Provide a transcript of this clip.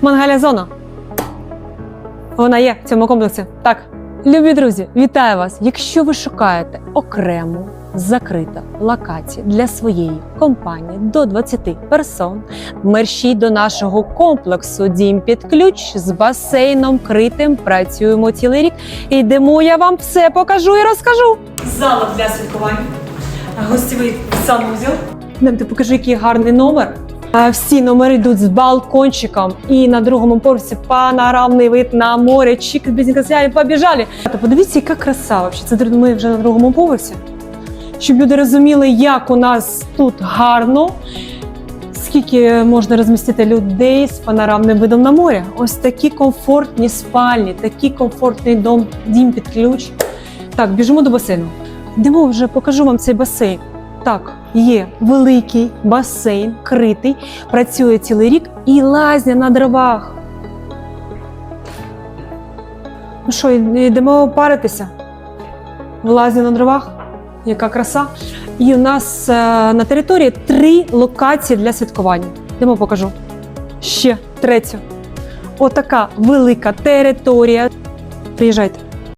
Мангальна зона. Вона є в цьому комплексі. Так. Любі друзі, вітаю вас! Якщо ви шукаєте окрему закрита локацію для своєї компанії до 20 персон, мерщій до нашого комплексу Дім під ключ з басейном критим. Працюємо цілий рік. Йдемо, я вам все покажу і розкажу. Зала для святкування, гостєвий санузел. Йдемте, покажу, який гарний номер. Всі номери йдуть з балкончиком, і на другому поверсі панорамний вид на море. Чик, бізнес побіжали. Подивіться, яка краса. Вообще. Це ми вже на другому поверсі. Щоб люди розуміли, як у нас тут гарно, скільки можна розмістити людей з панорамним видом на море. Ось такі комфортні спальні, такий комфортний дом, дім під ключ. Так, біжимо до басейну. Йдемо вже покажу вам цей басейн. Так, є великий басейн, критий, працює цілий рік і лазня на дровах. Ну що, йдемо паритися? В лазні на дровах? Яка краса. І у нас е, на території три локації для святкування. Йдемо покажу. Ще третю. Отака велика територія. Приїжджайте.